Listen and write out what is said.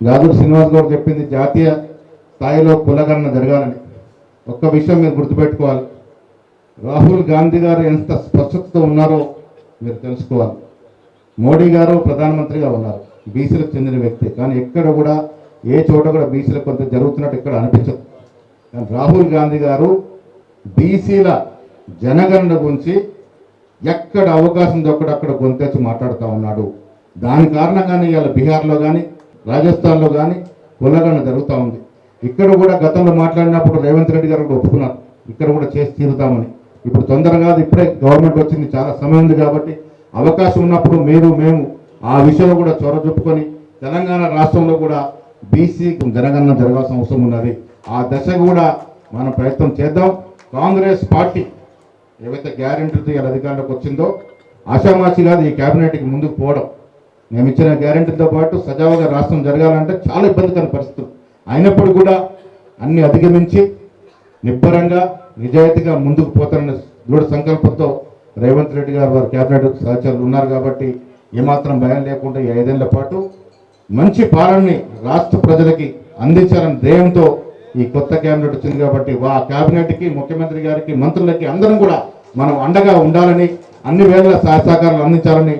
గాదు శ్రీనివాస్ గౌడ్ చెప్పింది జాతీయ స్థాయిలో కులగణన జరగాలని. ఒక్క విషయం మీరు గుర్తుపెట్టుకోవాలి. రాహుల్ గాంధీ గారు ఎంత స్పష్టతతో ఉన్నారో మీరు తెలుసుకోవాలి. మోడీ గారు ప్రధానమంత్రిగా ఉన్నారు. బీసీలకు చెందిన వ్యక్తి. కానీ ఎక్కడ కూడా ఏ చోట కూడా బీసీలకు కొంత జరుగుతున్నట్టు ఇక్కడ అనిపించదు. కానీ రాహుల్ గాంధీ గారు బీసీల జనగణన గురించి ఎక్కడ అవకాశం దొక్కడ అక్కడ గొంతెచ్చి మాట్లాడుతూ ఉన్నాడు. దాని కారణంగానే ఇవాళ బీహార్లో కానీ రాజస్థాన్లో కానీ కొల్లగన జరుగుతూ ఉంది. ఇక్కడ కూడా గతంలో మాట్లాడినప్పుడు రేవంత్ రెడ్డి గారు కూడా ఒప్పుకున్నారు. ఇక్కడ కూడా చేసి తీరుతామని. ఇప్పుడు తొందరగా ఇప్పుడే గవర్నమెంట్ వచ్చింది చాలా సమయం ఉంది కాబట్టి అవకాశం ఉన్నప్పుడు మీరు మేము ఆ విషయంలో కూడా చొరవ చెప్పుకొని తెలంగాణ రాష్ట్రంలో కూడా బీసీ జనగణన జరగాల్సిన అవసరం ఉన్నది. ఆ దశ కూడా మనం ప్రయత్నం చేద్దాం. కాంగ్రెస్ పార్టీ ఏవైతే గ్యారెంటీతో అధికారంలోకి వచ్చిందో ఆషామాషి కాదు ఈ క్యాబినెట్కి ముందుకు పోవడం మేము ఇచ్చిన గ్యారెంటీతో పాటు సజావుగా రాష్ట్రం జరగాలంటే చాలా ఇబ్బందికర పరిస్థితులు. అయినప్పుడు కూడా అన్ని అధిగమించి నిబ్బరంగా నిజాయితీగా ముందుకు పోతారన్న దృఢ సంకల్పంతో రేవంత్ రెడ్డి గారు వారి క్యాబినెట్ సహచరులు ఉన్నారు కాబట్టి ఏమాత్రం భయం లేకుండా ఈ ఐదేళ్ళ పాటు మంచి పాలనని రాష్ట్ర ప్రజలకి అందించాలని ధ్యేయంతో ఈ కొత్త క్యాబినెట్ వచ్చింది కాబట్టి ఆ క్యాబినెట్కి ముఖ్యమంత్రి గారికి మంత్రులకి అందరం కూడా మనం అండగా ఉండాలని అన్ని వేళ సహాయ సహకారాలు అందించాలని